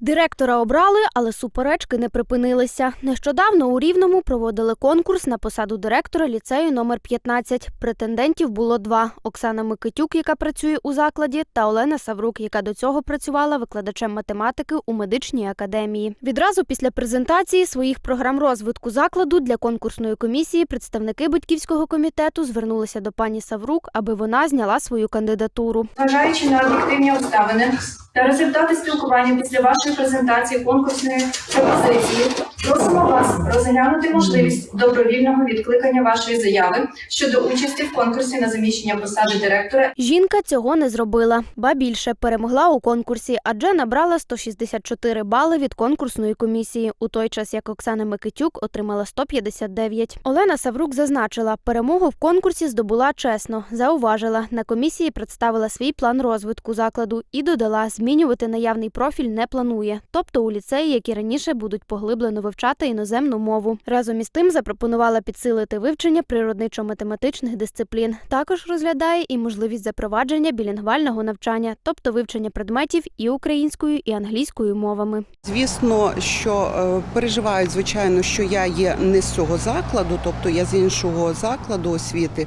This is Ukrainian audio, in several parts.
Директора обрали, але суперечки не припинилися. Нещодавно у Рівному проводили конкурс на посаду директора ліцею номер 15. Претендентів було два: Оксана Микитюк, яка працює у закладі, та Олена Саврук, яка до цього працювала викладачем математики у медичній академії. Відразу після презентації своїх програм розвитку закладу для конкурсної комісії представники батьківського комітету звернулися до пані Саврук, аби вона зняла свою кандидатуру. Зважаючи на об'єктивні обставини та результати спілкування після вашої презентації конкурсної пропозиції, просимо вас розглянути можливість добровільного відкликання вашої заяви щодо участі в конкурсі на заміщення посади директора Жінка цього не зробила, ба більше перемогла у конкурсі, адже набрала 164 бали від конкурсної комісії, у той час як Оксана Микитюк отримала 159. Олена Саврук зазначила, перемогу в конкурсі здобула чесно. Зауважила, на комісії представила свій план розвитку закладу і додала, змінювати наявний профіль не планує, тобто у ліцеї, як і раніше, будуть поглиблено вивчати іноземну мову. Разом із тим запропонувала підсилити вивчення природничо-математичних дисциплін. Також розглядає і можливість запровадження білінгвального навчання, тобто вивчення предметів і українською, і англійською мовами. Звісно, що е, переживають, звичайно, що я є не з цього закладу, тобто я з іншого закладу освіти.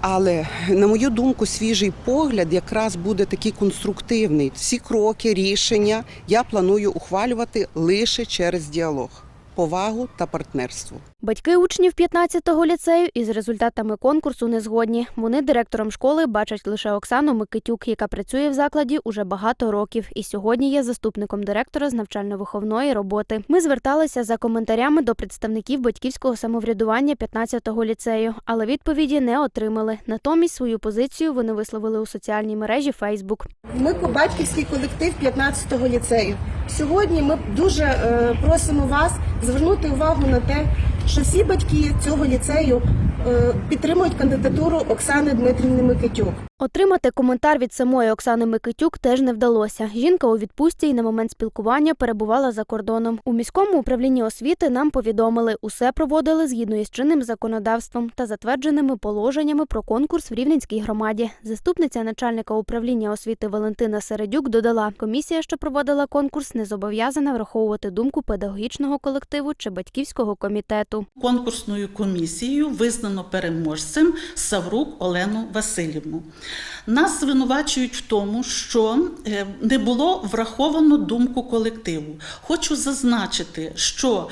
Але на мою думку, свіжий погляд якраз буде такий конструктивний. Всі кроки, рішення я планую ухвалювати лише через діалог, повагу та партнерство. Батьки учнів 15-го ліцею із результатами конкурсу не згодні. Вони директором школи бачать лише Оксану Микитюк, яка працює в закладі уже багато років, і сьогодні є заступником директора з навчально-виховної роботи. Ми зверталися за коментарями до представників батьківського самоврядування 15-го ліцею, але відповіді не отримали. Натомість свою позицію вони висловили у соціальній мережі Фейсбук. Ми батьківський колектив 15-го ліцею. Сьогодні ми дуже е, просимо вас звернути увагу на те, що всі батьки цього ліцею е, підтримують кандидатуру Оксани Дмитрівни Микитюк. Отримати коментар від самої Оксани Микитюк теж не вдалося. Жінка у відпустці і на момент спілкування перебувала за кордоном. У міському управлінні освіти нам повідомили, усе проводили згідно із чинним законодавством та затвердженими положеннями про конкурс в Рівненській громаді. Заступниця начальника управління освіти Валентина Середюк додала, комісія, що проводила конкурс, не зобов'язана враховувати думку педагогічного колективу чи батьківського комітету. Конкурсною комісією визнано переможцем Саврук Олену Васильівну. Нас звинувачують в тому, що е, не було враховано думку колективу. Хочу зазначити, що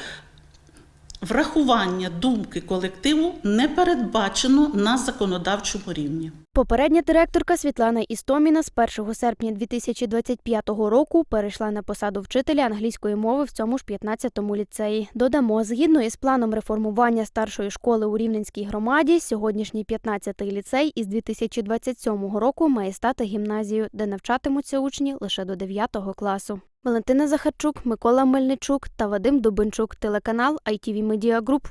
врахування думки колективу не передбачено на законодавчому рівні. Попередня директорка Світлана Істоміна з 1 серпня 2025 року перейшла на посаду вчителя англійської мови в цьому ж 15-му ліцеї. Додамо, згідно із планом реформування старшої школи у Рівненській громаді, сьогоднішній 15-й ліцей із 2027 року має стати гімназією, де навчатимуться учні лише до 9 класу. Валентина Захарчук, Микола Мельничук та Вадим Дубенчук, телеканал ITV Media Group.